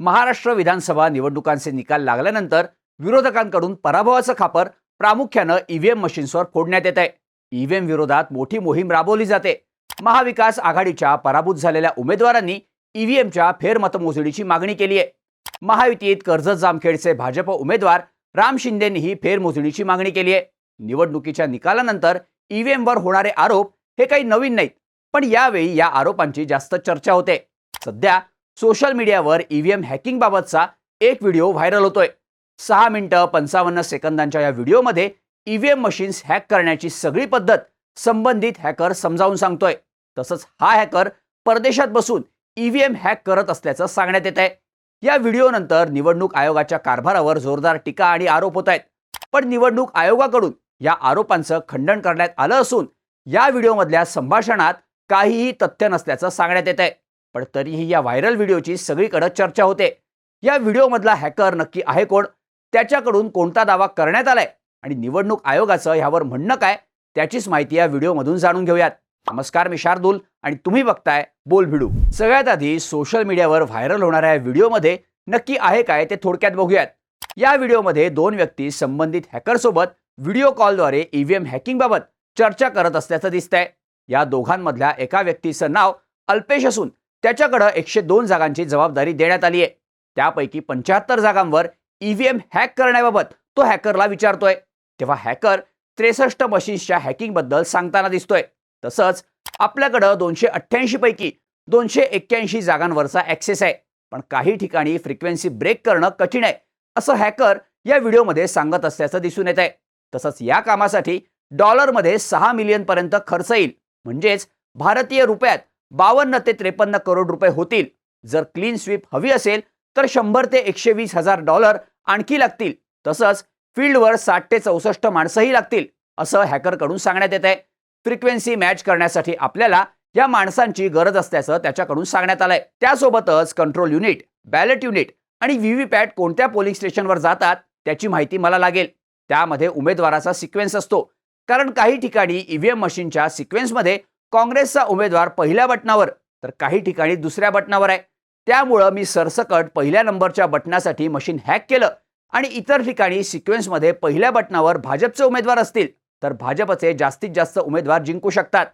महाराष्ट्र विधानसभा निवडणुकांचे निकाल लागल्यानंतर विरोधकांकडून पराभवाचं खापर प्रामुख्यानं ईव्हीएम मशीन्सवर फोडण्यात येत आहे. ईव्हीएम विरोधात मोठी मोहीम राबवली जाते. महाविकास आघाडीच्या पराभूत झालेल्या उमेदवारांनी ईव्हीएमच्या फेरमतमोजणीची मागणी केली आहे. महायुतीत कर्जत जामखेडचे भाजप उमेदवार राम शिंदेंनीही फेरमोजणीची मागणी केली आहे. निवडणुकीच्या निकालानंतर ईव्हीएमवर होणारे आरोप हे काही नवीन नाहीत पण यावेळी या आरोपांची जास्त चर्चा होते. सध्या सोशल मीडियावर ईव्हीएम हॅकिंग बाबतचा एक व्हिडिओ व्हायरल होतोय. सहा मिनिटं पंचावन्न सेकंदांच्या या व्हिडिओमध्ये ईव्हीएम मशीन्स हॅक करण्याची सगळी पद्धत संबंधित हॅकर समजावून सांगतोय. तसंच हा हॅकर परदेशात बसून ईव्हीएम हॅक करत असल्याचं सांगण्यात येत आहे या व्हिडिओनंतर निवडणूक आयोगाच्या कारभारावर जोरदार टीका आणि आरोप होत आहेत पण निवडणूक आयोगाकडून या आरोपांचं खंडन करण्यात आलं असून या व्हिडिओमधल्या संभाषणात काहीही तथ्य नसल्याचं सांगण्यात येत आहे पण तरीही या व्हायरल व्हिडिओची सगळीकडे चर्चा होते. या व्हिडिओमधला हॅकर नक्की आहे कोण? त्याच्याकडून कोणता दावा करण्यात आलाय? आणि निवडणूक आयोगाचं ह्यावर म्हणणं काय? त्याचीच माहिती या व्हिडिओमधून जाणून घेऊयात. नमस्कार मी शार्दूल आणि तुम्ही बघताय बोल भिडू. सगळ्यात आधी सोशल मीडियावर व्हायरल होणाऱ्या व्हिडिओमध्ये नक्की आहे काय ते थोडक्यात बघूयात. या व्हिडिओमध्ये दोन व्यक्ती संबंधित हॅकरसोबत व्हिडिओ कॉलद्वारे ईव्हीएम हॅकिंगबाबत चर्चा करत असल्याचं दिसतंय. या दोघांमधल्या एका व्यक्तीचं नाव अल्पेश असून त्याच्याकडं एकशे दोन जागांची जबाबदारी देण्यात आली आहे. त्यापैकी पंच्याहत्तर जागांवर ईव्हीएम हॅक करण्याबाबत तो हॅकरला विचारतोय. तेव्हा हॅकर त्रेसष्ट मशीन्सच्या हॅकिंगबद्दल सांगताना दिसतोय. तसंच आपल्याकडं दोनशे अठ्ठ्याऐंशी पैकी दोनशे एक्क्याऐंशी जागांवरचा ॲक्सेस आहे. पण काही ठिकाणी फ्रिक्वेन्सी ब्रेक करणं कठीण आहे असं हॅकर या व्हिडिओमध्ये सांगत असल्याचं दिसून येत आहे तसंच या कामासाठी डॉलरमध्ये सहा मिलियनपर्यंत खर्च येईल. म्हणजेच भारतीय रुपयात बावन्न ते त्रेपन्न करोड रुपये होतील. जर क्लीन स्वीप हवी असेल तर शंभर ते एकशे वीस हजार डॉलर आणखी लागतील. तसंच फील्डवर साठ ते चौसष्ट माणसंही लागतील असं हॅकरकडून सांगण्यात येत आहे फ्रिक्वेन्सी मॅच करण्यासाठी आपल्याला या माणसांची गरज असल्याचं त्याच्याकडून सांगण्यात आलंय. त्यासोबतच कंट्रोल युनिट बॅलेट युनिट आणि व्हीव्हीपॅट कोणत्या पोलिंग स्टेशनवर जातात त्याची माहिती मला लागेल. त्यामध्ये उमेदवाराचा सिक्वेन्स असतो. कारण काही ठिकाणी ईव्हीएम मशीनच्या सिक्वेन्समध्ये काँग्रेसचा उमेदवार पहिल्या बटनावर तर काही ठिकाणी दुसऱ्या बटनावर आहे. त्यामुळं मी सरसकट पहिल्या नंबरच्या बटनासाठी मशीन हॅक केलं आणि इतर ठिकाणी सिक्वेन्समध्ये पहिल्या बटनावर भाजपचे उमेदवार असतील तर भाजपचे जास्तीत जास्त उमेदवार जिंकू शकतात.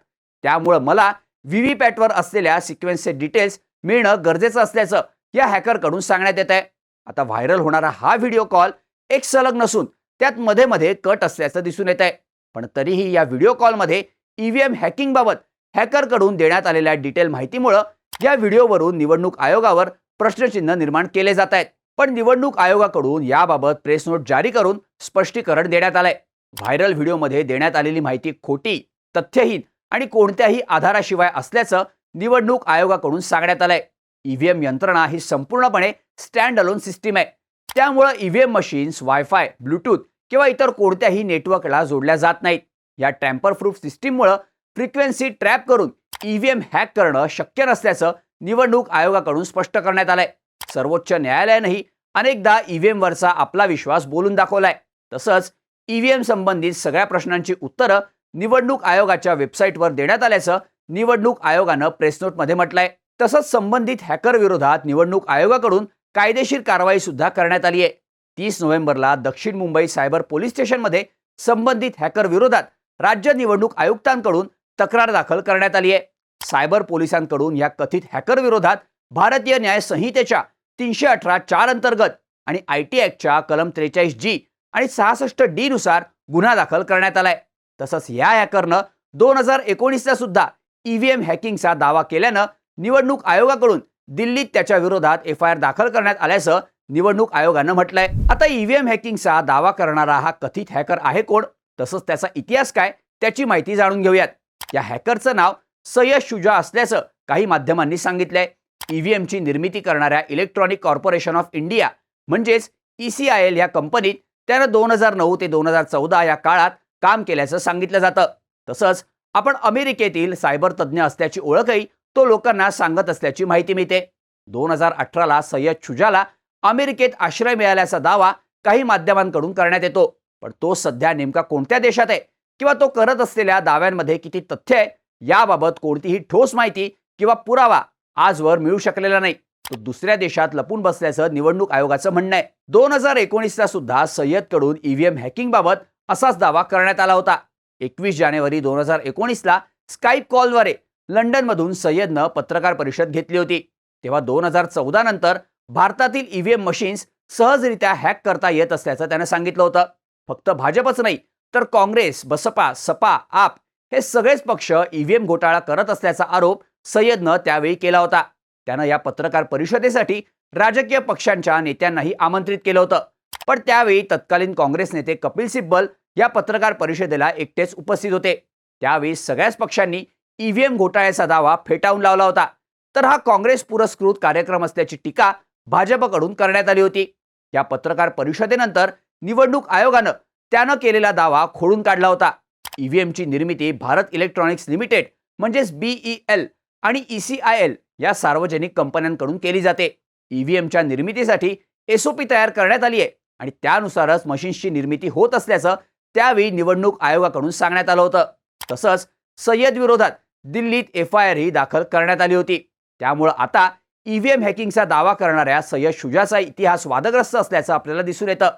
त्यामुळं मला व्हीव्हीपॅटवर असलेल्या सिक्वेन्सचे डिटेल्स मिळणं गरजेचं असल्याचं या हॅकरकडून सांगण्यात येत आहे आता व्हायरल होणारा हा व्हिडिओ कॉल एक सलग नसून त्यात मध्ये मध्ये कट असल्याचं दिसून येत आहे पण तरीही या व्हिडिओ कॉलमध्ये ईव्हीएम हॅकिंगबाबत हॅकरकडून देण्यात आलेल्या डिटेल माहितीमुळं या व्हिडिओवरून निवडणूक आयोगावर प्रश्नचिन्ह निर्माण केले जात आहेत. पण निवडणूक आयोगाकडून याबाबत प्रेस नोट जारी करून स्पष्टीकरण देण्यात आलंय. व्हायरल व्हिडिओमध्ये देण्यात आलेली माहिती खोटी तथ्यहीन आणि कोणत्याही आधाराशिवाय असल्याचं निवडणूक आयोगाकडून सांगण्यात आलंय. ईव्हीएम यंत्रणा ही संपूर्णपणे स्टँड अलोन सिस्टीम आहे. त्यामुळं ईव्हीएम मशीन्स वायफाय ब्लूटूथ किंवा इतर कोणत्याही नेटवर्कला जोडल्या जात नाहीत. या टॅम्पर प्रूफ सिस्टीममुळं फ्रिक्वेन्सी ट्रॅप करून ईव्हीएम हॅक करणं शक्य नसल्याचं निवडणूक आयोगाकडून स्पष्ट करण्यात आलंय. सर्वोच्च न्यायालयानंही अनेकदा ईव्हीएमवरचा आपला विश्वास बोलून दाखवलाय. तसंच ईव्हीएम संबंधित सगळ्या प्रश्नांची उत्तरं निवडणूक आयोगाच्या वेबसाईटवर देण्यात आल्याचं निवडणूक आयोगानं प्रेसनोटमध्ये म्हटलंय. तसंच संबंधित हॅकर विरोधात निवडणूक आयोगाकडून कायदेशीर कारवाई सुद्धा करण्यात आली आहे तीस नोव्हेंबरला दक्षिण मुंबई सायबर पोलीस स्टेशनमध्ये संबंधित हॅकर विरोधात राज्य निवडणूक आयुक्तांकडून तक्रार दाखल करण्यात आली आहे सायबर पोलिसांकडून या कथित हॅकर विरोधात भारतीय न्याय संहितेच्या तीनशे अठरा चार अंतर्गत आणि आय टी ॲक्टच्या कलम त्रेचाळीस जी आणि सहासष्ट डी नुसार गुन्हा दाखल करण्यात आलाय. तसंच या हॅकरनं दोन हजार एकोणीसला सुद्धा ईव्हीएम हॅकिंगचा दावा केल्यानं निवडणूक आयोगाकडून दिल्लीत त्याच्या विरोधात एफ आय आर दाखल करण्यात आल्याचं निवडणूक आयोगानं म्हटलंय. आता ईव्हीएम हॅकिंगचा दावा करणारा हा कथित हॅकर आहे कोण? तसंच त्याचा इतिहास काय त्याची माहिती जाणून घेऊयात. या हॅकरचं नाव सय्यद शुजा असल्याचं काही माध्यमांनी सांगितलंय. ईव्हीएमची निर्मिती करणाऱ्या इलेक्ट्रॉनिक कॉर्पोरेशन ऑफ इंडिया म्हणजेच ई सी आय एल या कंपनीत त्यानं दोन हजार नऊ ते दोन हजार चौदा या काळात काम केल्याचं सांगितलं जातं. तसंच आपण अमेरिकेतील सायबर तज्ज्ञ असल्याची ओळखही तो लोकांना सांगत असल्याची माहिती मिळते. दोन हजार अठराला सय्यद शुजाला अमेरिकेत आश्रय मिळाल्याचा दावा काही माध्यमांकडून करण्यात येतो. पण तो सध्या नेमका कोणत्या देशात आहे? किंवा तो करत असलेल्या दाव्यांमध्ये किती तथ्य आहे? याबाबत कोणतीही ठोस माहिती किंवा पुरावा आजवर मिळू शकलेला नाही. तो दुसऱ्या देशात लपून बसल्याचं निवडणूक आयोगाचं म्हणणं आहे. दोन हजार एकोणीसला सुद्धा सय्यदकडून ईव्हीएम हॅकिंगबाबत असाच दावा करण्यात आला होता. एकवीस जानेवारी दोन हजार एकोणीसला स्काईप कॉलद्वारे लंडनमधून सय्यदनं पत्रकार परिषद घेतली होती. तेव्हा दोन हजार चौदा नंतर भारतातील ईव्हीएम मशीन्स सहजरित्या हॅक करता येत असल्याचं त्यानं सांगितलं होतं. फक्त भाजपच नाही तर काँग्रेस बसपा सपा आप हे सगळेच पक्ष ईव्हीएम घोटाळा करत असल्याचा आरोप सय्यदनं त्यावेळी केला होता. त्यानं या पत्रकार परिषदेसाठी राजकीय पक्षांच्या नेत्यांनाही आमंत्रित केलं होतं. पण त्यावेळी तत्कालीन काँग्रेस नेते कपिल सिब्बल या पत्रकार परिषदेला एकटेच उपस्थित होते. त्यावेळी सगळ्याच पक्षांनी ईव्हीएम घोटाळ्याचा दावा फेटाळून लावला होता. तर हा काँग्रेस पुरस्कृत कार्यक्रम असल्याची टीका भाजपकडून करण्यात आली होती. या पत्रकार परिषदेनंतर निवडणूक आयोगानं त्यानं केलेला दावा खोडून काढला होता. ईव्हीएमची निर्मिती भारत इलेक्ट्रॉनिक्स लिमिटेड म्हणजेच बीई एल आणि ई सी आय एल या सार्वजनिक कंपन्यांकडून केली जाते. ईव्हीएमच्या निर्मितीसाठी एसओपी तयार करण्यात आली आहे आणि त्यानुसारच मशीन्सची निर्मिती होत असल्याचं त्यावेळी निवडणूक आयोगाकडून सांगण्यात आलं होतं. तसंच सय्यद विरोधात दिल्लीत एफ आय आरही दाखल करण्यात आली होती. त्यामुळं आता ईव्हीएम हॅकिंगचा दावा करणाऱ्या सय्यद शुजाचा इतिहास वादग्रस्त असल्याचं आपल्याला दिसून येतं.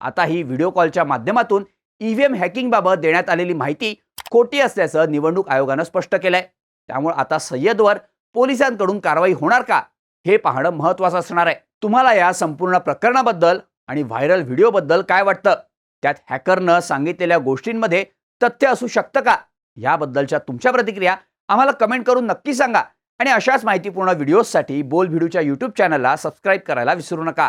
आता ही व्हिडिओ कॉलच्या माध्यमातून ईव्हीएम हॅकिंगबाबत देण्यात आलेली माहिती खोटी असल्याचं निवडणूक आयोगानं स्पष्ट केलंय. त्यामुळे आता सय्यदवर पोलिसांकडून कारवाई होणार का हे पाहणं महत्वाचं असणार आहे. तुम्हाला या संपूर्ण प्रकरणाबद्दल आणि व्हायरल व्हिडिओबद्दल काय वाटतं? त्यात हॅकरनं सांगितलेल्या गोष्टींमध्ये तथ्य असू शकतं का? याबद्दलच्या तुमच्या प्रतिक्रिया आम्हाला कमेंट करून नक्की सांगा. आणि अशाच माहितीपूर्ण व्हिडिओजसाठी बोल व्हिडिओच्या यूट्यूब चॅनलला सबस्क्राईब करायला विसरू नका.